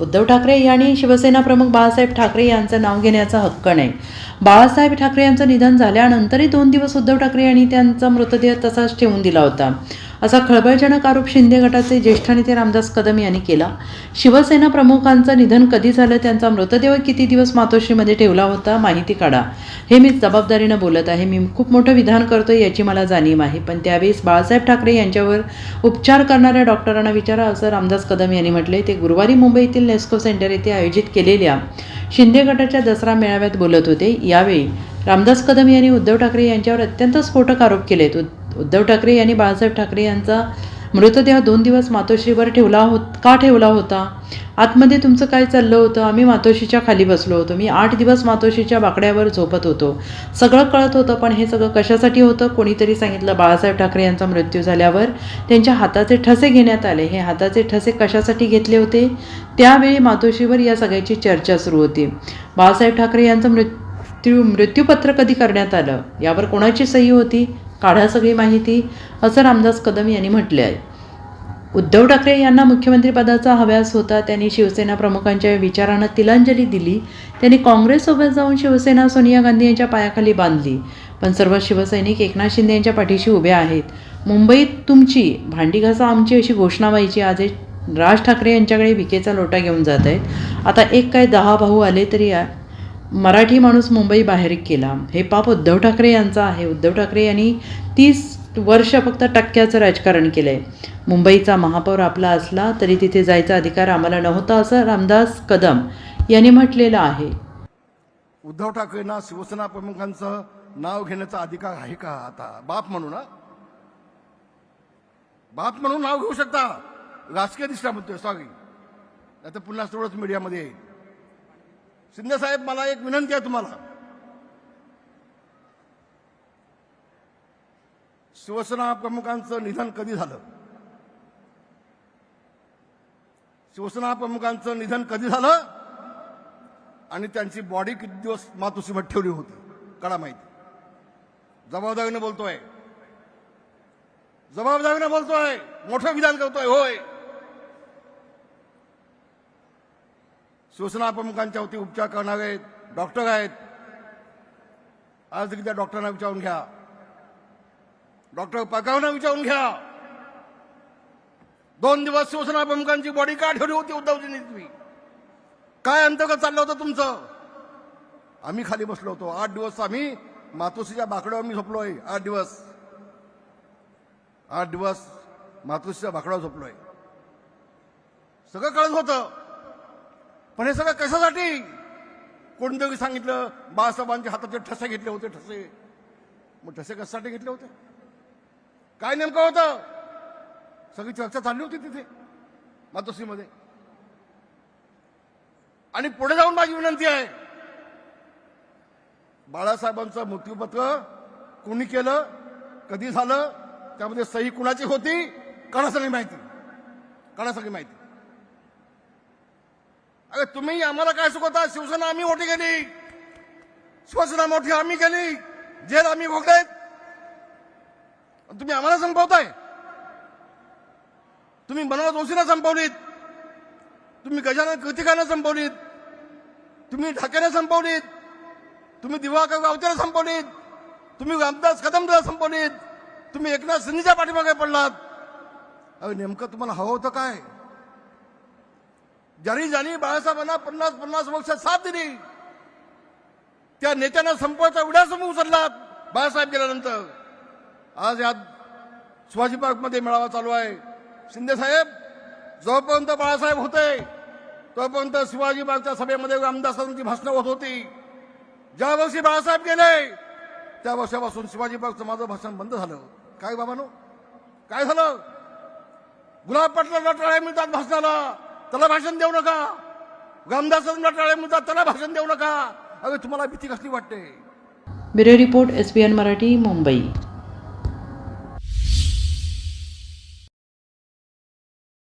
उद्धव ठाकरे यांनी शिवसेना प्रमुख बाळासाहेब ठाकरे यांचं नाव घेण्याचा हक्क नाही. बाळासाहेब ठाकरे यांचं निधन झाल्यानंतरही दोन दिवस उद्धव ठाकरे यांनी त्यांचा मृतदेह तसाच ठेवून दिला होता. असा खळबळजनक आरोप शिंदे गटाचे ज्येष्ठ नेते रामदास कदम यांनी केला. शिवसेना प्रमुखांचं निधन कधी झालं त्यांचा मृतदेह किती दिवस मातोश्रीमध्ये ठेवला होता माहिती काढा. हे मी जबाबदारीनं बोलत आहे. मी खूप मोठं विधान करतोय याची मला जाणीव आहे. पण त्यावेळेस बाळासाहेब ठाकरे यांच्यावर उपचार करणाऱ्या डॉक्टरांना विचारा असं रामदास कदम यांनी म्हटले. ते गुरुवारी मुंबईतील नेस्को सेंटर येथे आयोजित केलेल्या शिंदे गटाच्या दसरा मेळाव्यात बोलत होते. यावेळी रामदास कदम यांनी उद्धव ठाकरे यांच्यावर अत्यंत स्फोटक आरोप केलेत. उद- उद्धव ठाकरे यांनी बाळासाहेब ठाकरे यांचा मृतदेह दोन दिवस मातोश्रीवर ठेवला होत का ठेवला होता? आतमध्ये तुमचं काय चाललं होतं? आम्ही मातोश्रीच्या खाली बसलो होतो. मी आठ दिवस मातोश्रीच्या बाकड्यावर झोपत होतो. सगळं कळत होतं पण हे सगळं कशासाठी होतं? कोणीतरी सांगितलं बाळासाहेब ठाकरे यांचा मृत्यू झाल्यावर त्यांच्या हाताचे ठसे घेण्यात आले. हे हाताचे ठसे कशासाठी घेतले होते? त्यावेळी मातोश्रीवर या सगळ्याची चर्चा सुरू होती. बाळासाहेब ठाकरे यांचं मृत्यू मृत्यूपत्र कधी करण्यात आलं? यावर कोणाची सही होती? काढा सगळी माहिती असं रामदास कदम यांनी म्हटले आहे. उद्धव ठाकरे यांना मुख्यमंत्रीपदाचा हव्यास होता. त्यांनी शिवसेना प्रमुखांच्या विचारांना तिलांजली दिली. त्यांनी काँग्रेससोबत जाऊन शिवसेना सोनिया गांधी यांच्या पायाखाली बांधली. पण सर्व शिवसैनिक एकनाथ शिंदे यांच्या पाठीशी उभे आहेत. मुंबईत तुमची भांडी घासा आमची अशी घोषणा व्हायची. आज राज ठाकरे यांच्याकडे विकेचा लोटा घेऊन जात आहेत. आता एक काय दहा भाऊ आले तरी या- मराठी माणूस मुंबई बाहेर केला. हे पाप उद्धव ठाकरे यांचं आहे. उद्धव ठाकरे यांनी तीस वर्ष फक्त टक्क्याचं राजकारण केलं आहे मुंबईचा महापौर आपला असला तरी तिथे जायचा अधिकार आम्हाला नव्हता असं रामदास कदम यांनी म्हटलेलं आहे. उद्धव ठाकरेंना शिवसेना प्रमुखांचं नाव घेण्याचा अधिकार आहे का आता? बाप म्हणून बाप म्हणून नाव घेऊ शकता? राजकीय दिसला म्हणतोय सॉरी आता पुन्हा तेवढंच मीडियामध्ये येईल शिंदे साहेब मला एक विनंती आहे तुम्हाला. शिवसेना प्रमुखांचं निधन कधी झालं? शिवसेना प्रमुखांचं निधन कधी झालं? आणि त्यांची बॉडी किती दिवस मातोश्रीमध्ये ठेवली होती? कळा माहिती. जबाबदारीने बोलतोय. जबाबदारीने बोलतोय. मोठं विधान करतोय होय. शिवसेना प्रमुखांच्या वती उपचार करणारे डॉक्टर आहेत. आज देखील त्या डॉक्टरांना विचारून घ्या. डॉक्टर पगारांना विचारून घ्या. दोन दिवस शिवसेना प्रमुखांची बॉडी का ठेवली होती उद्धवजींनी तुम्ही? काय अंतर्गत चाललं होतं तुमचं? आम्ही खाली बसलो होतो. आठ दिवस आम्ही मातोश्रीच्या बाकड्यावर मी झोपलोय. आठ दिवस. आठ दिवस मातोश्रीच्या बाकड्यावर झोपलोय. सगळं कळत होतं. पण हे सगळं कशासाठी? कोणतरी सांगितलं? बाळासाहेबांच्या हाताचे ठसे घेतले होते ठसे. मग ठसे कशासाठी घेतले होते? काय नेमकं होतं? सगळी चर्चा चालली होती तिथे मातोश्रीमध्ये. आणि पुढे जाऊन माझी विनंती आहे बाळासाहेबांचं मृत्यूपत्र कोणी केलं कधी झालं त्यामध्ये सही कुणाची होती कणासगळी माहिती. कणासगळी माहिती. अरे तुम्ही आम्हाला काय शिकवता? शिवसेना आम्ही मोठी केली. शिवसेना मोठी आम्ही केली. जेल आम्ही भोगतायत तुम्ही आम्हाला संपवताय. तुम्ही मनोहर जोशीला संपवलीत. तुम्ही गजानन कृतिकानं संपवलीत. तुम्ही ढाक्याने संपवलीत. तुम्ही दिवाकर गावतेला संपवलीत. तुम्ही रामदास कदमला संपवलीत. तुम्ही एकनाथ शिंदेच्या पाठीमागे पडलात. अरे नेमकं तुम्हाला हवं होतं काय? ज्यांनी ज्यांनी बाळासाहेबांना पन्नास पन्नास वर्ष साथ दिली त्या नेत्यांना संपवायचा उड्यासमोर उचललात बाळासाहेब गेल्यानंतर. आज यात शिवाजी पार्कमध्ये मेळावा चालू आहे. शिंदे साहेब जोपर्यंत बाळासाहेब होते तोपर्यंत शिवाजी पार्कच्या सभेमध्ये रामदासांची भाषणं होत होती. ज्या वर्षी बाळासाहेब गेले त्या वर्षापासून शिवाजी पार्कचं माझं भाषण बंद झालं. काय बाबानो? काय झालं? गुलाब पाटलांना टाळ्या मिळतात भाषणाला. त्याला भाषण देऊ नका. रामदासांना टाळे मिळतात त्याला भाषण देऊ नका. अरे तुम्हाला भीती कसली वाटते? Bureau report S B N Marathi Mumbai.